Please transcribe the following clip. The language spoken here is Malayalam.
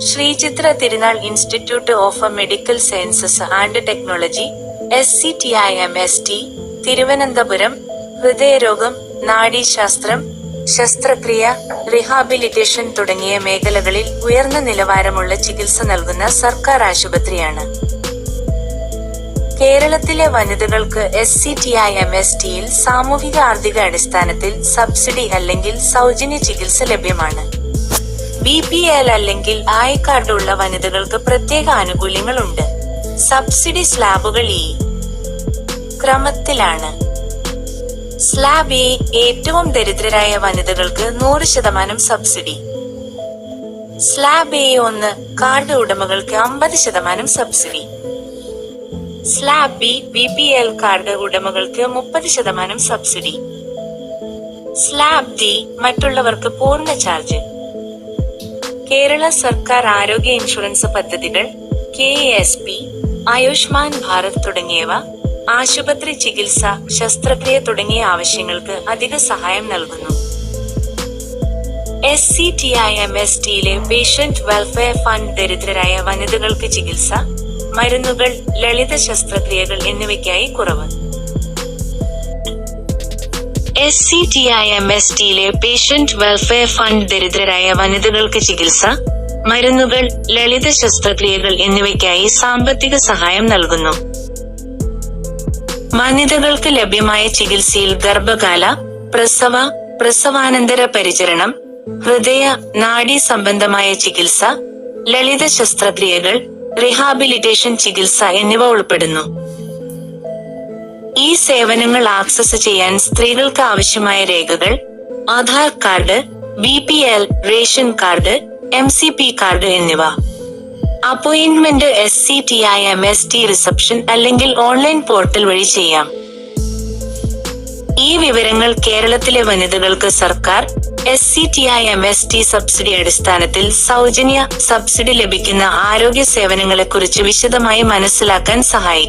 Sreechitra Tirunal institute of medical sciences and technology S C T I M S T Thiruvananthapuram ഹൃദയരോഗം നാഡീശാസ്ത്രം ശസ്ത്രക്രിയ റിഹാബിലിറ്റേഷൻ തുടങ്ങിയ മേഖലകളിൽ ഉയർന്ന നിലവാരമുള്ള ചികിത്സ നൽകുന്ന സർക്കാർ ആശുപത്രിയാണ്. കേരളത്തിലെ വനിതകൾക്ക് S C T I M S ടിയിൽ സാമൂഹിക ആർത്ഥിക അടിസ്ഥാനത്തിൽ സബ്സിഡി അല്ലെങ്കിൽ സൗജന്യ ചികിത്സ ലഭ്യമാണ്. ബി പി എൽ അല്ലെങ്കിൽ ആയ കാർഡ് ഉള്ള വനിതകൾക്ക് പ്രത്യേക ആനുകൂല്യങ്ങളുണ്ട്. സബ്സിഡി സ്ലാബുകൾ ഈ ക്രമത്തിലാണ്. സ്ലാബ് എ ഏറ്റവും ദരിദ്രരായ വനിതകൾക്ക് നൂറ് ശതമാനം സബ്സിഡി. സ്ലാബ് എ ഒന്ന് കാർഡ് ഉടമകൾക്ക് അമ്പത് ശതമാനം subsidy. Slab B B P L card ഉടമകൾക്ക് മുപ്പത് ശതമാനം സബ്സിഡി. സ്ലാബ് ഡി മറ്റുള്ളവർക്ക് പൂർണ ചാർജ്. കേരള സർക്കാർ ആരോഗ്യ ഇൻഷുറൻസ് പദ്ധതികൾ K S P Ayushman Bharat തുടങ്ങിയവ ആശുപത്രി ചികിത്സ ശസ്ത്രക്രിയ തുടങ്ങിയ ആവശ്യങ്ങൾക്ക് അധിക സഹായം നൽകുന്നു. S C T I M S ടിയിലെ patient welfare fund ദരിദ്രരായ വനിതകൾക്ക് ചികിത്സ മരുന്നുകൾ ലളിത ശസ്ത്രക്രിയകൾ എന്നിവയ്ക്കായി കുറവ്. S C T I M S ടിയിലെ patient welfare fund ദരിദ്രരായ വനിതകൾക്ക് ചികിത്സ മരുന്നുകൾ ലളിത ശസ്ത്രക്രിയകൾ എന്നിവയ്ക്കായി സാമ്പത്തിക സഹായം നൽകുന്നു. വനിതകൾക്ക് ലഭ്യമായ ചികിത്സയിൽ ഗർഭകാല പ്രസവ പ്രസവാനന്തര പരിചരണം ഹൃദയ നാഡീ സംബന്ധമായ ചികിത്സ ലളിത ശസ്ത്രക്രിയകൾ റിഹാബിലിറ്റേഷൻ ചികിത്സ എന്നിവ ഉൾപ്പെടുന്നു. ഈ സേവനങ്ങൾ ആക്സസ് ചെയ്യാൻ സ്ത്രീകൾക്ക് ആവശ്യമായ രേഖകൾ Aadhaar card B P L ration card M C P card എന്നിവ. Appointment S C T I M S T reception അല്ലെങ്കിൽ ഓൺലൈൻ പോർട്ടൽ വഴി ചെയ്യാം. ഈ വിവരങ്ങൾ കേരളത്തിലെ വനിതകൾക്ക് സർക്കാർ S C T I M S T subsidy അടിസ്ഥാനത്തിൽ സൗജന്യ സബ്സിഡി ലഭിക്കുന്ന ആരോഗ്യ സേവനങ്ങളെക്കുറിച്ച് വിശദമായി മനസ്സിലാക്കാൻ സഹായിക്കും.